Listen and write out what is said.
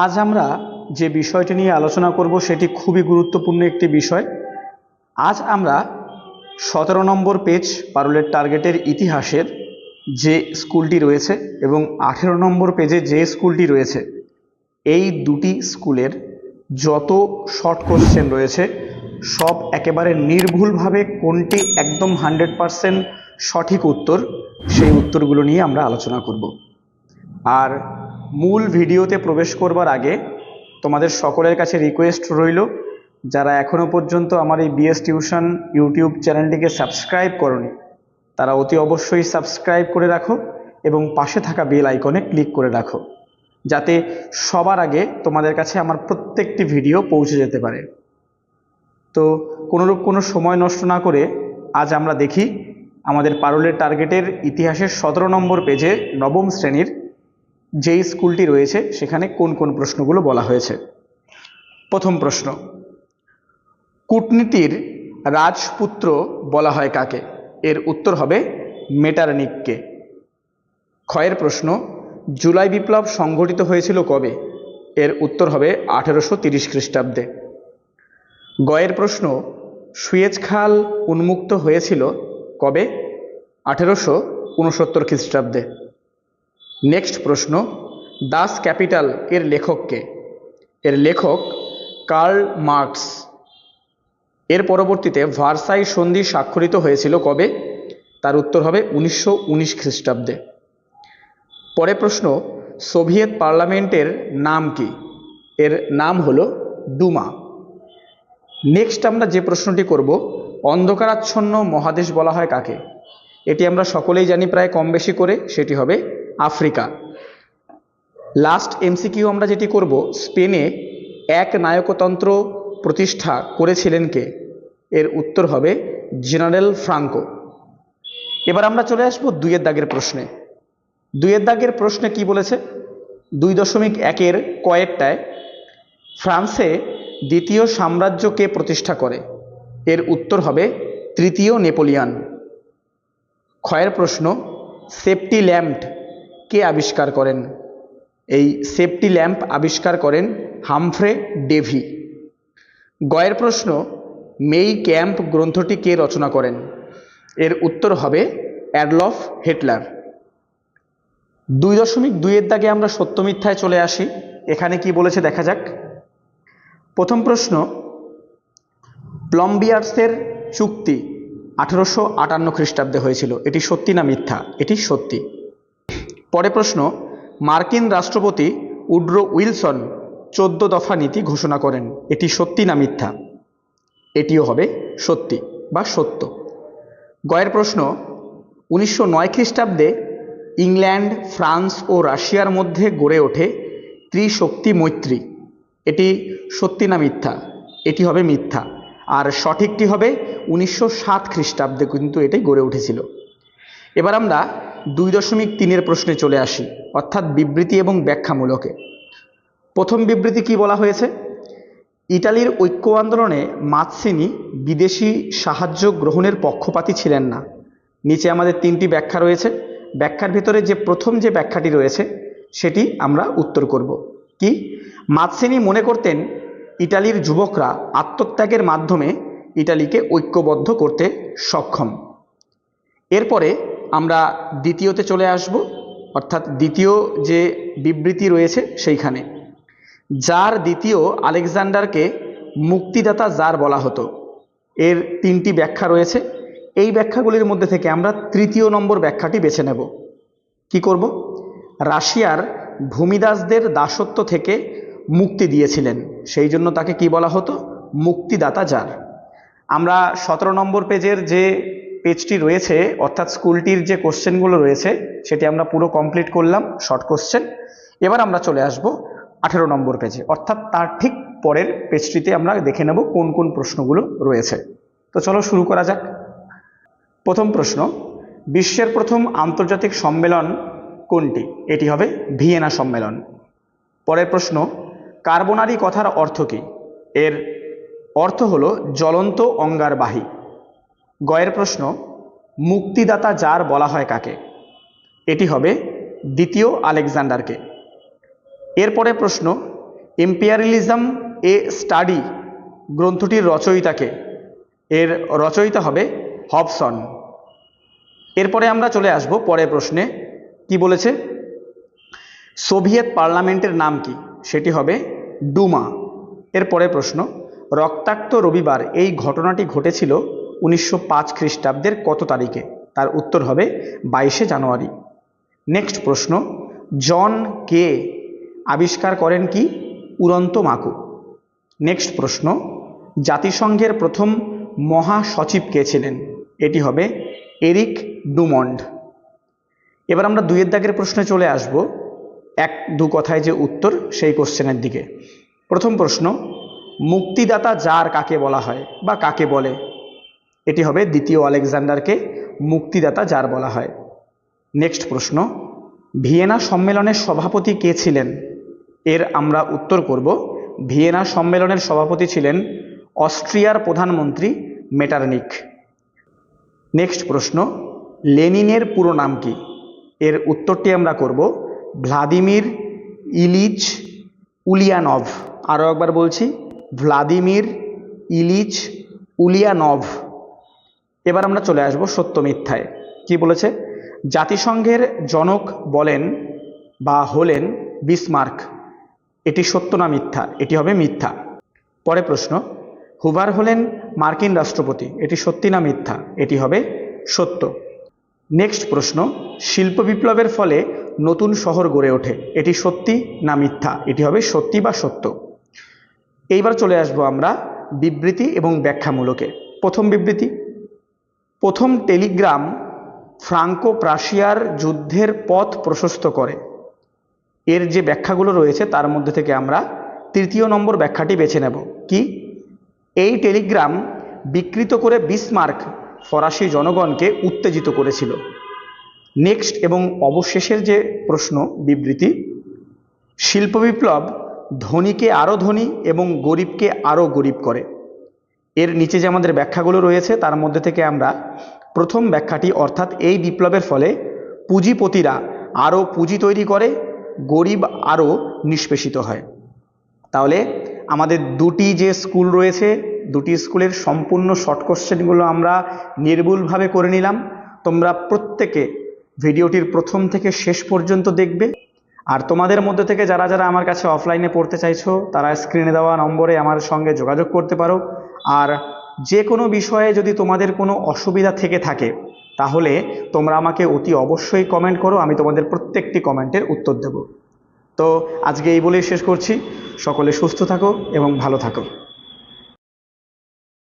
আজ আমরা যে বিষয়টি নিয়ে আলোচনা করব সেটি খুবই গুরুত্বপূর্ণ একটি বিষয়। আজ আমরা সতেরো নম্বর পেজ পারুলের টার্গেটের ইতিহাসের যে স্কুলটি রয়েছে এবং আঠেরো নম্বর পেজে যে স্কুলটি রয়েছে, এই দুটি স্কুলের যত শর্ট কোশ্চেন রয়েছে, সব একেবারে নির্ভুলভাবে কোনটি একদম হান্ড্রেড পারসেন্ট সঠিক উত্তর, সেই উত্তরগুলো নিয়ে আমরা আলোচনা করব। আর মূল ভিডিওতে প্রবেশ করবার আগে তোমাদের সকলের কাছে রিকোয়েস্ট রইল, যারা এখনও পর্যন্ত আমার এই বিএস টিউশন ইউটিউব চ্যানেলটিকে সাবস্ক্রাইব করনি, তারা অতি অবশ্যই সাবস্ক্রাইব করে রাখো এবং পাশে থাকা বেল আইকনে ক্লিক করে রাখো, যাতে সবার আগে তোমাদের কাছে আমার প্রত্যেকটি ভিডিও পৌঁছে যেতে পারে। তো কোনোরূপ কোনো সময় নষ্ট না করে আজ আমরা দেখি আমাদের পারুলের টার্গেটের ইতিহাসের সতেরো নম্বর পেজে নবম শ্রেণির যেই স্কুলটি রয়েছে, সেখানে কোন কোন প্রশ্নগুলো বলা হয়েছে? প্রথম প্রশ্ন, কূটনীতির রাজপুত্র বলা হয় কাকে? এর উত্তর হবে মেটারনিককে। ক্ষয়ের প্রশ্ন, জুলাই বিপ্লব সংঘটিত হয়েছিল কবে? এর উত্তর হবে আঠেরোশো তিরিশ খ্রিস্টাব্দে। গয়ের প্রশ্ন, সুয়েজ খাল উন্মুক্ত হয়েছিল কবে? আঠেরোশো উনসত্তর খ্রিস্টাব্দে। নেক্সট প্রশ্ন, দাস ক্যাপিটাল এর লেখককে। এর লেখক কার্ল মার্কস। এর পরবর্তীতে ভার্সাই সন্ধি স্বাক্ষরিত হয়েছিল কবে? তার উত্তর হবে উনিশশো উনিশ খ্রিস্টাব্দে। পরে প্রশ্ন, সোভিয়েত পার্লামেন্টের নাম কি? এর নাম হলো ডুমা নেক্সট আমরা যে প্রশ্নটি করব, অন্ধকারাচ্ছন্ন মহাদেশ বলা হয় কাকে? এটি আমরা সকলেই জানি প্রায় কম বেশি করে, সেটি হবে আফ্রিকা। লাস্ট এমসিকিউ আমরা যেটি করব, স্পেনে এক নায়কতন্ত্র প্রতিষ্ঠা করেছিলেন কে? এর উত্তর হবে জেনারেল ফ্রাঙ্কো। এবার আমরা চলে আসব দুইয়ের দাগের প্রশ্নে। দুইয়ের দাগের প্রশ্নে কি বলেছে? দুই দশমিক একের কয়েকটায়, ফ্রান্সে দ্বিতীয় সাম্রাজ্যকে প্রতিষ্ঠা করে। এর উত্তর হবে তৃতীয় নেপোলিয়ান। ক্ষয়ের প্রশ্ন সেফটি ল্যাম্প কে আবিষ্কার করেন? এই সেফটি ল্যাম্প আবিষ্কার করেন হামফ্রে ডেভি। গয়ের প্রশ্ন, মেই ক্যাম্প গ্রন্থটি কে রচনা করেন? এর উত্তর হবে অ্যাডলফ হিটলার। দুই দশমিক দুইয়ের দাগে আমরা সত্য মিথ্যায় চলে আসি। এখানে কি বলেছে দেখা যাক। প্রথম প্রশ্ন, প্লম্বিয়ার্সের চুক্তি আঠেরোশো আটান্ন খ্রিস্টাব্দে হয়েছিল। এটি সত্যি না মিথ্যা? এটি সত্যি। পরে প্রশ্ন, মার্কিন রাষ্ট্রপতি উড্রো উইলসন চোদ্দ দফা নীতি ঘোষণা করেন, এটি সত্যি না মিথ্যা? এটিও হবে সত্যি বা সত্য। গয়ের প্রশ্ন, উনিশশো নয় খ্রিস্টাব্দে ইংল্যান্ড, ফ্রান্স ও রাশিয়ার মধ্যে গড়ে ওঠে ত্রিশক্তি মৈত্রী। এটি সত্যি না মিথ্যা? এটি হবে মিথ্যা। আর সঠিকটি হবে উনিশশো সাত খ্রিস্টাব্দে কিন্তু এটাই গড়ে উঠেছিল। এবার আমরা দুই দশমিক তিনের প্রশ্নে চলে আসি, অর্থাৎ বিবৃতি এবং ব্যাখ্যামূলকে। প্রথম বিবৃতি কি বলা হয়েছে? ইটালির ঐক্য আন্দোলনে মাতসিনি বিদেশি সাহায্য গ্রহণের পক্ষপাতী ছিলেন না। নিচে আমাদের তিনটি ব্যাখ্যা রয়েছে। ব্যাখ্যার ভিতরে যে প্রথম যে ব্যাখ্যাটি রয়েছে, সেটি আমরা উত্তর করব। কি? মাতসিনি মনে করতেন ইটালির যুবকরা আত্মত্যাগের মাধ্যমে ইটালিকে ঐক্যবদ্ধ করতে সক্ষম। এরপরে আমরা দ্বিতীয়তে চলে আসব, অর্থাৎ দ্বিতীয় যে বিবৃতি রয়েছে সেইখানে। যার দ্বিতীয় আলেকজান্ডারকে মুক্তিদাতা জার বলা হতো। এর তিনটি ব্যাখ্যা রয়েছে। এই ব্যাখ্যাগুলির মধ্যে থেকে আমরা তৃতীয় নম্বর ব্যাখ্যাটি বেছে নেব। কি করব? রাশিয়ার ভূমিদাসদের দাসত্ব থেকে মুক্তি দিয়েছিলেন। সেই জন্য তাকে কি বলা হতো? মুক্তিদাতা জার আমরা সতেরো নম্বর পেজের যে পেজটি রয়েছে, অর্থাৎ স্কুলটির যে কোশ্চেনগুলো রয়েছে, সেটি আমরা পুরো কমপ্লিট করলাম শর্ট কোশ্চেন এবার আমরা চলে আসব আঠেরো নম্বর পেজে অর্থাৎ তার ঠিক পরের পেজটিতে আমরা দেখে নেব কোন কোন প্রশ্নগুলো রয়েছে। তো চলো শুরু করা যাক। প্রথম প্রশ্ন, বিশ্বের প্রথম আন্তর্জাতিক সম্মেলন কোনটি? এটি হবে ভিয়েনা সম্মেলন। পরের প্রশ্ন, কার্বনারি কথার অর্থ কী? এর অর্থ হলো জ্বলন্ত অঙ্গারবাহী। গয়ের প্রশ্ন, মুক্তিদাতা যার বলা হয় কাকে? এটি হবে দ্বিতীয় আলেকজান্ডারকে। এরপরে প্রশ্ন, এম্পিয়ারিলিজম এ স্টাডি গ্রন্থটির রচয়িতাকে এর রচয়িতা হবে হবসন। এরপরে আমরা চলে আসব পরের প্রশ্নে। কি বলেছে? সোভিয়েত পার্লামেন্টের নাম কি? সেটি হবে ডুমা। এর পরের প্রশ্ন, রক্তাক্ত রবিবার এই ঘটনাটি ঘটেছিল উনিশশো পাঁচ খ্রিস্টাব্দের কত তারিখে? তার উত্তর হবে বাইশে জানুয়ারি। নেক্সট প্রশ্ন, জন কে আবিষ্কার করেন কি? উড়ন্ত মাকু। নেক্সট প্রশ্ন, জাতিসংঘের প্রথম মহাসচিব কে ছিলেন? এটি হবে এরিক ডুমন্ড। এবার আমরা দুইয়ের দাগের প্রশ্নে চলে আসব। এক, দু কথায় যে উত্তর, সেই কোশ্চেনের দিকে। প্রথম প্রশ্ন, মুক্তিদাতা যার কাকে বলা হয় বা কাকে বলে? এটি হবে দ্বিতীয় আলেকজান্ডারকে মুক্তিদাতা যার বলা হয়। নেক্সট প্রশ্ন, ভিয়েনা সম্মেলনের সভাপতি কে ছিলেন? এর আমরা উত্তর করব, ভিয়েনা সম্মেলনের সভাপতি ছিলেন অস্ট্রিয়ার প্রধানমন্ত্রী মেটারনিক। নেক্সট প্রশ্ন, লেনিনের পুরো নাম কি? এর উত্তরটি আমরা করব, ভ্লাদিমির ইলিচ উলিয়ানভ। আরও একবার বলছি, ভ্লাদিমির ইলিচ উলিয়ানভ। এবার আমরা চলে আসব সত্য মিথ্যায়। কি বলেছে? জাতিসংঘের জনক বলেন বা হলেন বিসমার্ক। এটি সত্য না মিথ্যা? এটি হবে মিথ্যা। পরে প্রশ্ন, হুবার হলেন মার্কিন রাষ্ট্রপতি। এটি সত্যি না মিথ্যা? এটি হবে সত্য। নেক্সট প্রশ্ন, শিল্প বিপ্লবের ফলে নতুন শহর গড়ে ওঠে। এটি সত্যি না মিথ্যা? এটি হবে সত্যি বা সত্য? এইবার চলে আসব আমরা বিবৃতি এবং ব্যাখ্যামূলকে। প্রথম বিবৃতি প্রথম টেলিগ্রাম ফ্রাঙ্কো প্রাশিয়ার যুদ্ধের পথ প্রশস্ত করে। এর যে ব্যাখ্যাগুলো রয়েছে, তার মধ্যে থেকে আমরা তৃতীয় নম্বর ব্যাখ্যাটি বেছে নেব। কি? এই টেলিগ্রাম বিকৃত করে বিসমার্ক ফরাসি জনগণকে উত্তেজিত করেছিল। নেক্সট এবং অবশেষের যে প্রশ্ন, বিবৃতি শিল্প বিপ্লব ধনীকে আরও ধনী এবং গরিবকে আরও গরিব করে। এর নিচে যে আমাদের ব্যাখ্যাগুলো রয়েছে, তার মধ্যে থেকে আমরা প্রথম ব্যাখ্যাটি, অর্থাৎ এই বিপ্লবের ফলে পুঁজিপতিরা আরও পুঁজি তৈরি করে, গরিব আরও নিষ্পেষিত হয়। তাহলে আমাদের দুটি যে স্কুল রয়েছে, দুটি স্কুলের সম্পূর্ণ শর্ট কোশ্চেনগুলো আমরা নির্ভুলভাবে করে নিলাম। তোমরা প্রত্যেকে ভিডিওটির প্রথম থেকে শেষ পর্যন্ত দেখবে। আর তোমাদের মধ্যে থেকে যারা যারা আমার কাছে অফলাইনে পড়তে চাইছো, তারা স্ক্রিনে দেওয়া নম্বরে আমার সঙ্গে যোগাযোগ করতে পারো। আর যে কোনো বিষয়ে যদি তোমাদের কোনো অসুবিধা থেকে থাকে, তাহলে তোমরা আমাকে অতি অবশ্যই কমেন্ট করো, আমি তোমাদের প্রত্যেকটি কমেন্টের উত্তর দেব। তো আজকে এই বলেই শেষ করছি। সকলে সুস্থ থাকো এবং ভালো থাকো।